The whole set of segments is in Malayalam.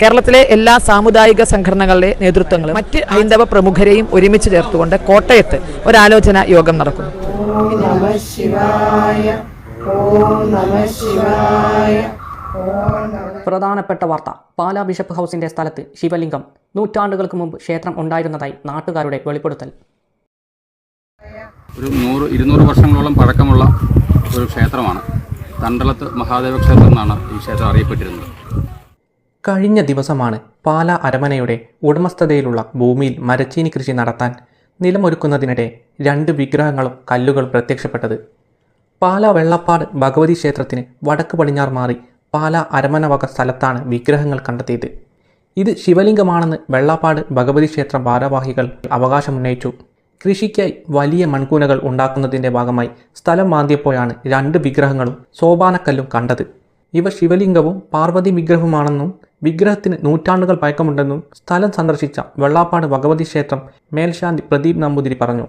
കേരളത്തിലെ എല്ലാ സാമുദായിക സംഘടനകളുടെ നേതൃത്വങ്ങളും മറ്റ് ഹൈന്ദവ പ്രമുഖരെയും ഒരുമിച്ച് ചേർത്തുകൊണ്ട് കോട്ടയത്ത് ഒരാലോചന യോഗം നടക്കുന്നു. നമ ശിവായ ഓം നമ ശിവായ പ്രധാനപ്പെട്ട വാർത്ത. പാലാ ബിഷപ്പ് ഹൗസിന്റെ സ്ഥലത്ത് ശിവലിംഗം. നൂറ്റാണ്ടുകൾക്ക് മുമ്പ് ക്ഷേത്രം ഉണ്ടായിരുന്നതായി നാട്ടുകാരുടെ വെളിപ്പെടുത്തൽ. ഒരു നൂറ് ഇരുന്നൂറ് വർഷങ്ങളോളം പഴക്കമുള്ള ഒരു ക്ഷേത്രമാണ്. തണ്ടളത്ത് മഹാദേവ ക്ഷേത്രം എന്നാണ് ഈ ക്ഷേത്രം അറിയപ്പെട്ടിരുന്നത്. കഴിഞ്ഞ ദിവസമാണ് പാല അരമനയുടെ ഉടമസ്ഥതയിലുള്ള ഭൂമിയിൽ മരച്ചീനി കൃഷി നടത്താൻ നിലമൊരുക്കുന്നതിനിടെ രണ്ട് വിഗ്രഹങ്ങളും കല്ലുകളും പ്രത്യക്ഷപ്പെട്ടത്. പാല വെള്ളപ്പാട് ഭഗവതി ക്ഷേത്രത്തിന് വടക്ക് പടിഞ്ഞാറ് മാറി പാല അരമന വക സ്ഥലത്താണ് വിഗ്രഹങ്ങൾ കണ്ടെത്തിയത്. ഇത് ശിവലിംഗമാണെന്ന് വെള്ളപ്പാട് ഭഗവതി ക്ഷേത്ര ഭാരവാഹികൾ അവകാശമുന്നയിച്ചു. കൃഷിക്കായി വലിയ മൺകൂനകൾ ഉണ്ടാക്കുന്നതിന്റെ ഭാഗമായി സ്ഥലം മാന്തിയപ്പോഴാണ് രണ്ട് വിഗ്രഹങ്ങളും സോപാനക്കല്ലും കണ്ടത്. ഇവ ശിവലിംഗവും പാർവതി വിഗ്രഹവുമാണെന്നും വിഗ്രഹത്തിന് നൂറ്റാണ്ടുകൾ പഴക്കമുണ്ടെന്നും സ്ഥലം സന്ദർശിച്ച വെള്ളാപ്പാട് ഭഗവതി ക്ഷേത്രം മേൽശാന്തി പ്രദീപ് നമ്പൂതിരി പറഞ്ഞു.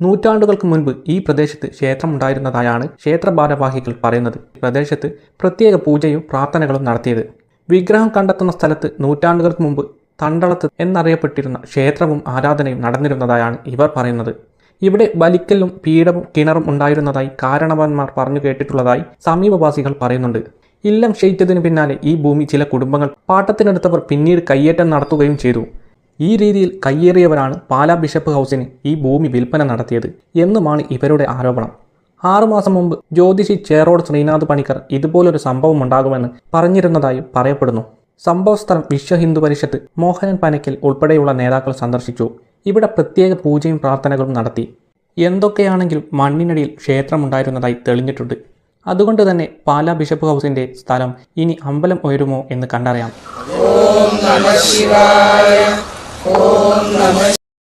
നൂറ്റാണ്ടുകൾക്ക് മുൻപ് ഈ പ്രദേശത്ത് ക്ഷേത്രമുണ്ടായിരുന്നതായാണ് ക്ഷേത്ര ഭാരവാഹികൾ പറയുന്നത് പ്രദേശത്ത് പ്രത്യേക പൂജയും പ്രാർത്ഥനകളും നടത്തിയത്. വിഗ്രഹം കണ്ടെത്തുന്ന സ്ഥലത്ത് നൂറ്റാണ്ടുകൾക്ക് മുമ്പ് തണ്ടളത്ത് എന്നറിയപ്പെട്ടിരുന്ന ക്ഷേത്രവും ആരാധനയും നടന്നിരുന്നതായാണ് ഇവർ പറയുന്നത്. ഇവിടെ ബലിക്കലും പീഠവും കിണറും ഉണ്ടായിരുന്നതായി കാരണവന്മാർ പറഞ്ഞു കേട്ടിട്ടുള്ളതായി സമീപവാസികൾ പറയുന്നുണ്ട്. ഇല്ലം ക്ഷയിച്ചതിന് പിന്നാലെ ഈ ഭൂമി ചില കുടുംബങ്ങൾ പാട്ടത്തിനെടുത്തവർ പിന്നീട് കയ്യേറ്റം നടത്തുകയും ചെയ്തു. ഈ രീതിയിൽ കയ്യേറിയവരാണ് പാലാ ബിഷപ്പ് ഹൗസിന് ഈ ഭൂമി വിൽപ്പന നടത്തിയത് എന്നുമാണ് ഇവരുടെ ആരോപണം. ആറുമാസം മുമ്പ് ജ്യോതിഷി ചേറോഡ് ശ്രീനാഥ് പണിക്കർ ഇതുപോലൊരു സംഭവം ഉണ്ടാകുമെന്ന് പറഞ്ഞിരുന്നതായി പറയപ്പെടുന്നു. സംഭവസ്ഥലം വിശ്വ ഹിന്ദു പരിഷത്ത് മോഹനൻ പനക്കൽ ഉൾപ്പെടെയുള്ള നേതാക്കൾ സന്ദർശിച്ചു. ഇവിടെ പ്രത്യേക പൂജയും പ്രാർത്ഥനകളും നടത്തി. എന്തൊക്കെയാണെങ്കിലും മണ്ണിനടിയിൽ ക്ഷേത്രമുണ്ടായിരുന്നതായി തെളിഞ്ഞിട്ടുണ്ട്. അതുകൊണ്ട് തന്നെ പാലാ ബിഷപ്പ് ഹൗസിന്റെ സ്ഥലം ഇനി അമ്പലം ഉയരുമോ എന്ന് കണ്ടറിയാം.